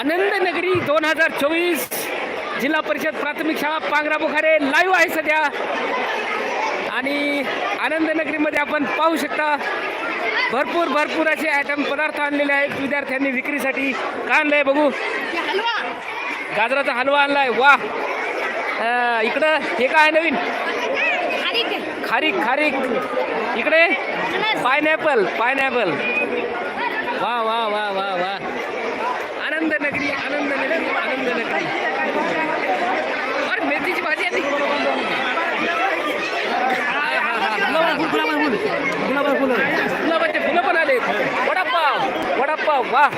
आनंद नगरी दोन हजार चोवीस जिल्हा परिषद प्राथमिक शाळा पांगरा बुखारे लाईव्ह आहे सध्या. आणि आनंद नगरीमध्ये आपण पाहू शकता भरपूर भरपूर असे आयटम पदार्थ आणलेले आहेत विद्यार्थ्यांनी विक्रीसाठी. का आणलंय बघू? गाजराचा हलवा आणलाय. वा. अं, इकडं हे काय आहे नवीन? खारीक खारीक. इकडे? Pineapple pineapple. वा वा वा वा वा आनंद नगरी आनंद नगरी आनंद नगरी अरे मेथीची भाजी आली हा, हा, हा. गुलाबाचे फुलं. पण आले वडापाव वडापाव वा.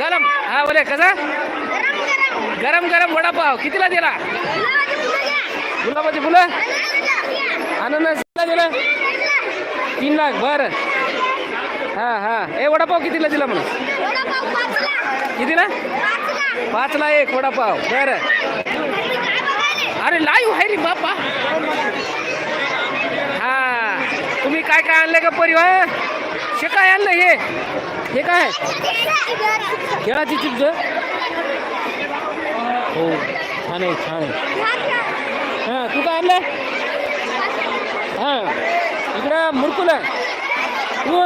गरम. हा बोले कसा? गरम गरम वडापाव. कितीला दिला? गुलाबाची फुलं? अननसला दिलं? तीन लाख बरं. हा हा. ए वडापाव कितीला दिला म्हणून? कितीला? पाचला एक वडापाव. बरं. अरे लाईव्ह आहे रे बापा तुम्ही काय काय आणलं का परिवार शे काय आणलं हे? हे काय? केळाची चिप्स हो? छान आहे छान आहे. हां तू काय आणलं हां इकडं मुरकुल तू?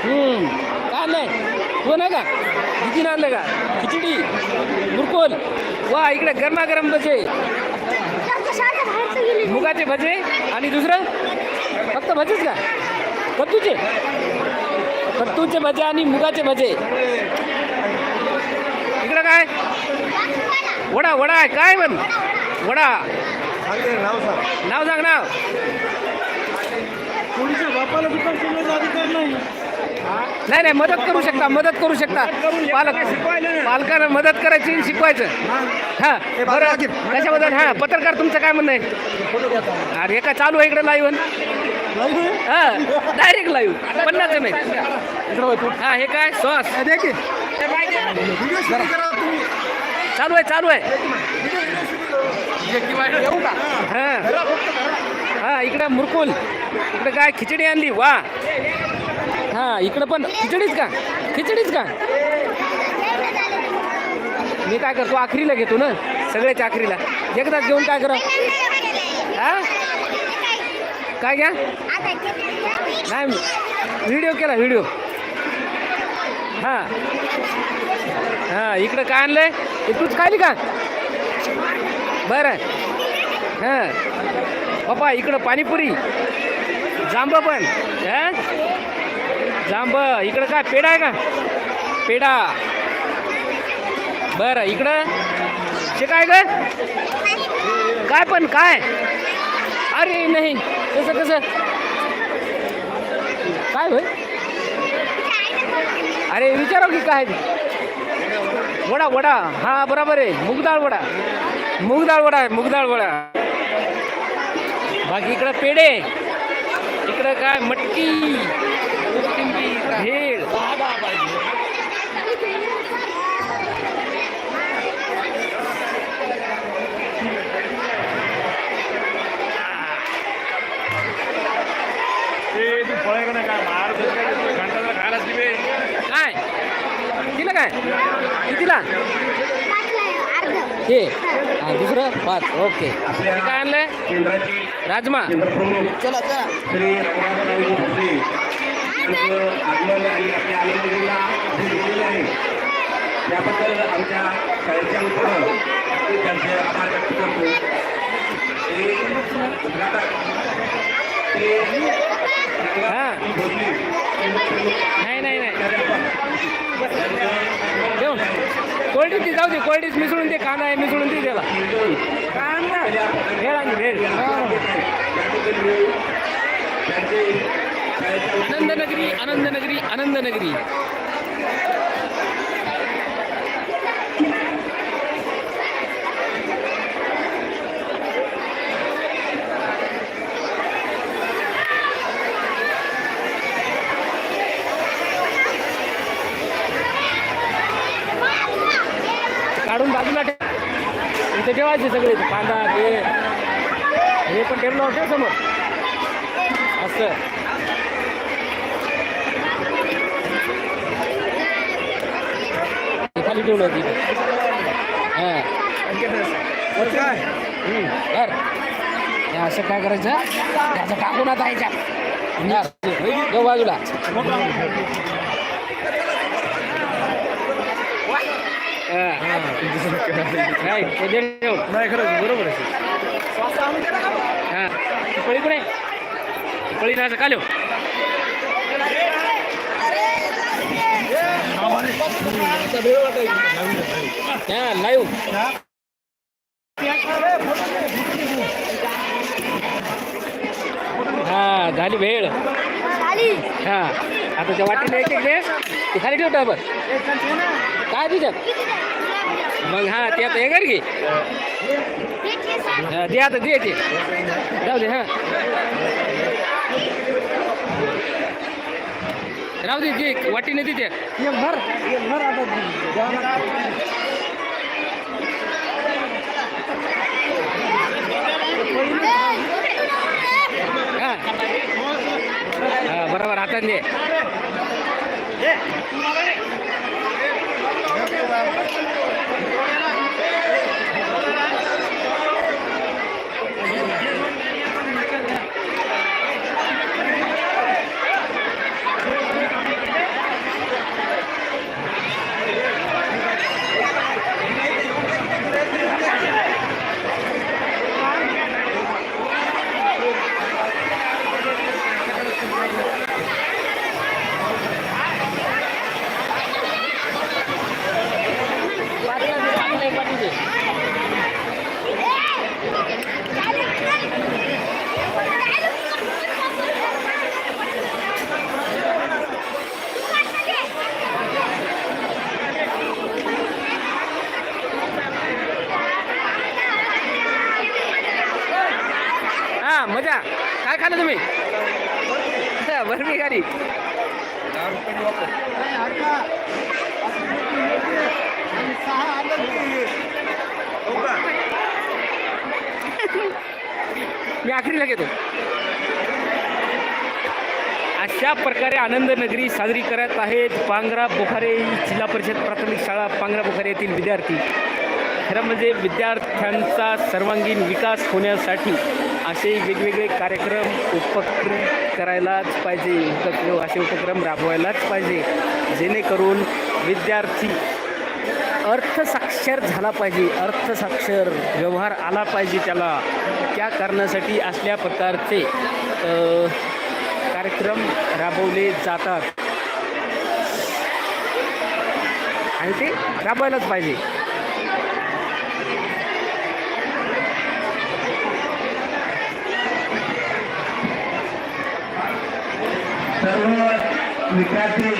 हम्म, काय आणलंय? तू नाही का? किती आणलं का खिचडी मुरकुल. वा इकडे गरमागरम भजे मुगाचे भजे आणि दुसरं फक्त भजेच का? कत्तूचे कत्तूचे भजे आणि मुगाचे भजे. इकडं काय? वडा वडा आहे. काय म्हण? वडा. नाव सांग नाव. पोलीसच्या बापाला दुकान सोडण्याचा अधिकार नाही. नाही नाही मदत करू शकता मदत करू शकता. पालक पालकांना मदत करायची शिकवायचं. हां. बरं. त्याच्याबद्दल हां पत्रकार तुमचं काय म्हणणं आहे? अरे एका चालू आहे इकडे लाईव्ह हां डायरेक्ट लाईव्ह पन्नास आहेत हां हे काय? सॉस. चालू आहे चालू आहे. हां. हां इकडं मुरकुल. इकडं काय खिचडी आणली? वा. हां इकडं पण. खिचडीच का? खिचडीच का? मी काय करतो आखरीला घेतो ना? सगळ्याच्या आखरीला. एकदाच घेऊन काय करा हा? काय घ्या? नाही व्हिडिओ केला व्हिडिओ. हां. हां इकडं काय आणलंय? इकडूच तूच खाली का? बरं. हां. पप्पा इकडं पाणीपुरी. जांब पण. हां? जांब इकडं काय पेढा आहे का? पेढा. बरं इकडं? ते काय ग? काय पण काय? अरे नाही. कसं कसं? काय होय? अरे विचारा की काय? ते? वडा वडा. हा बरोबर आहे. मुगदाळ वडा. मुगदाळ वडा आहे मुगदाळ वडा. बाकी इकडं पेढे. इकडं काय मटकी. काय? कितीला हे. हा दुसरं? पाच. ओके. हे काय आणलंय? केंद्राची राजमा. चला चला. त्याबद्दल आमच्या शाळेच्या वतीनं त्यांचे आभार व्यक्त करतो हा. नाही नाही नाही. देऊ कोल्ड्रिंक ती जाऊ दे कोल्ड्रिंक मिसळून दे कांदा आहे मिसळून दे त्याला. भेळ आणि भेळ. आनंदनगरी आनंदनगरी आनंदनगरी. बाजूला ठेव. इथे ठेवायचे सगळे इथे कांदा हे. हे पण ठेवलं ठेव समोर. असं. खाली ठेवलं तिथे हां. काय? असं काय करायचं? त्याचं टाकून आता यायच्या बाजूला. नाही नाही खरंच बरोबर आहे हां पळी कुठे पळी नाही का हां लाईव्ह हा झाली भेळ हा आता त्या वाटेला एक एक ते खाली ठेवतो आपण काय तुझ्यात मग हा ते आता हे कर हा, दे आता दे ते. जाऊ दे हा. राहू दे दे वाटीने दे ते भर भर आता. हा. हा बरोबर हातात दे हा मजा काय खाल्लं तुम्ही हा, बर्फी गाडी. मी आखरीला घेतो. अशा प्रकारे आनंद नगरी साजरी करत आहेत पांगरा बोखारे जिल्हा परिषद प्राथमिक शाळा पांगरा बोखारे येथील विद्यार्थी. खरं म्हणजे विद्यार्थ्यांचा सर्वांगीण विकास होण्यासाठी असे वेगवेगळे कार्यक्रम उपक्रम करायलाच पाहिजे. उपक्रम असे उपक्रम राबवायलाच पाहिजे. जेणेकरून विद्यार्थी अर्थसाक्षर झाला पाहिजे. अर्थसाक्षर व्यवहार आला पाहिजे त्याला. त्या कारणासाठी असल्या प्रकारचे कार्यक्रम राबवले जातात. आणि ते राबवायलाच पाहिजे सर्व विद्यार्थी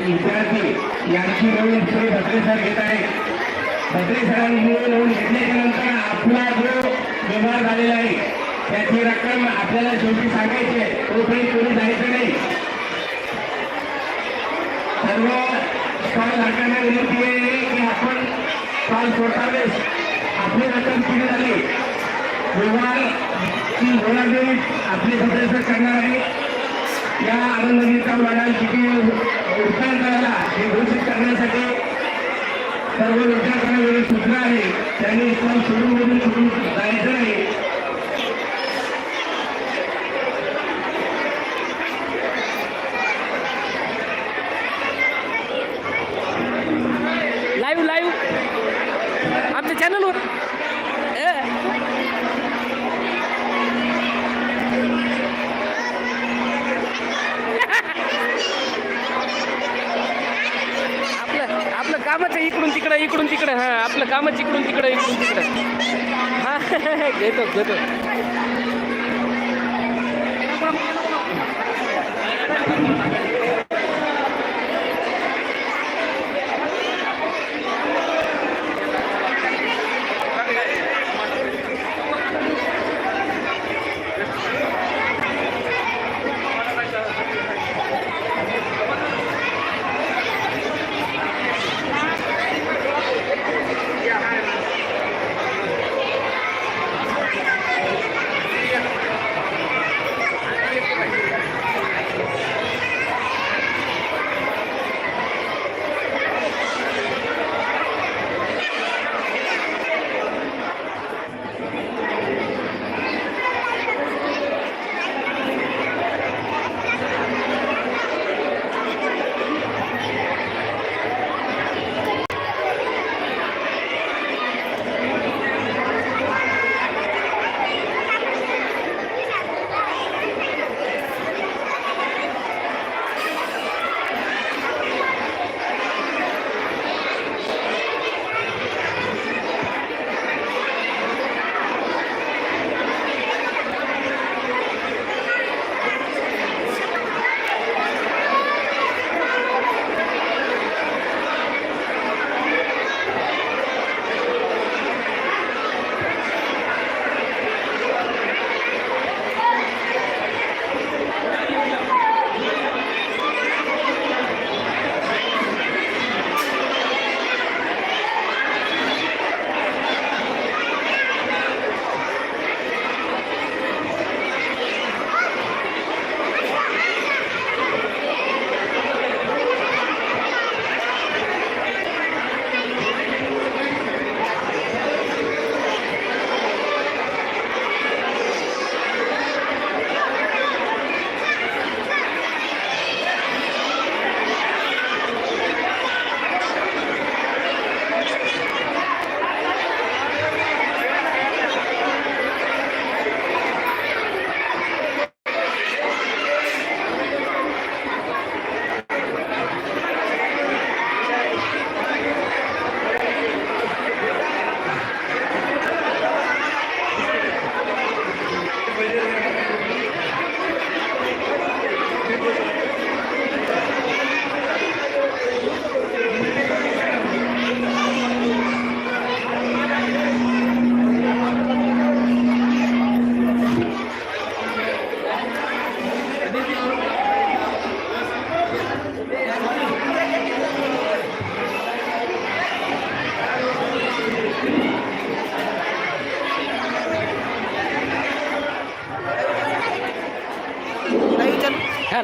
विद्यार्थी यांची नवीन श्री भद्रे सर घेत आहे भद्रे सरांनी नोंद घेतल्याच्या नंतर आपला जो व्यवहार झालेला आहे त्याची रक्कम आपल्याला शेवटी सांगायची आहे तोपर्यंत कोणी जायचं नाही. सर्व स्टॉल धारकांना विनंती आहे की आपण स्टॉल सोडतावेळेस आपली रक्कम किती झाली? व्यवहार ची होणार आपली सदस्य करणार आहे. या आनंदगीता मॅडम किती उत्तर करायला हे घोषित करण्यासाठी सर्व विद्यार्थ्यांना सूचना आहे. त्यांनी इस्लाम सोडून मधून सोडून जायचं आहे लाईव्ह लाईव्ह आमच्या चॅनलवर आपलं आपलं कामच आहे इकडून तिकडं इकडून तिकडं हां आपलं कामच इकडून तिकडं इकडून तिकडं. हां घेतो घेतो. हा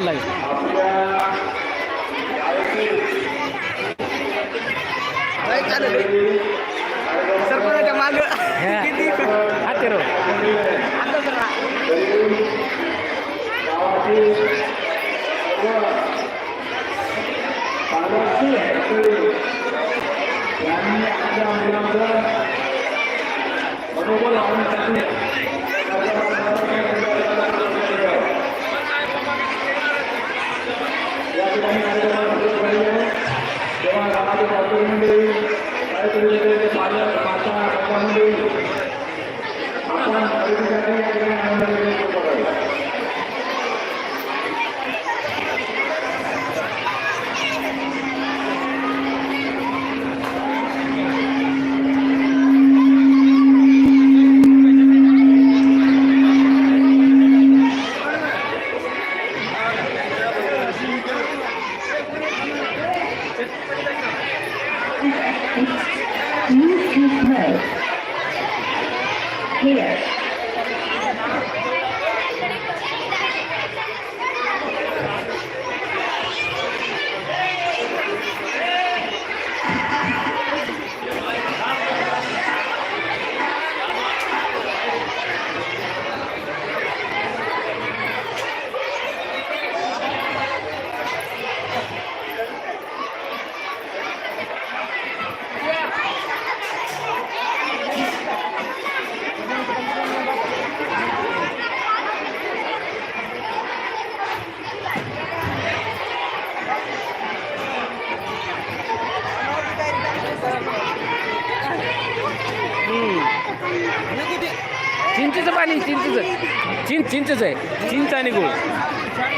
live You can play Here. পৌঁছেছে চিন্তানি গুড়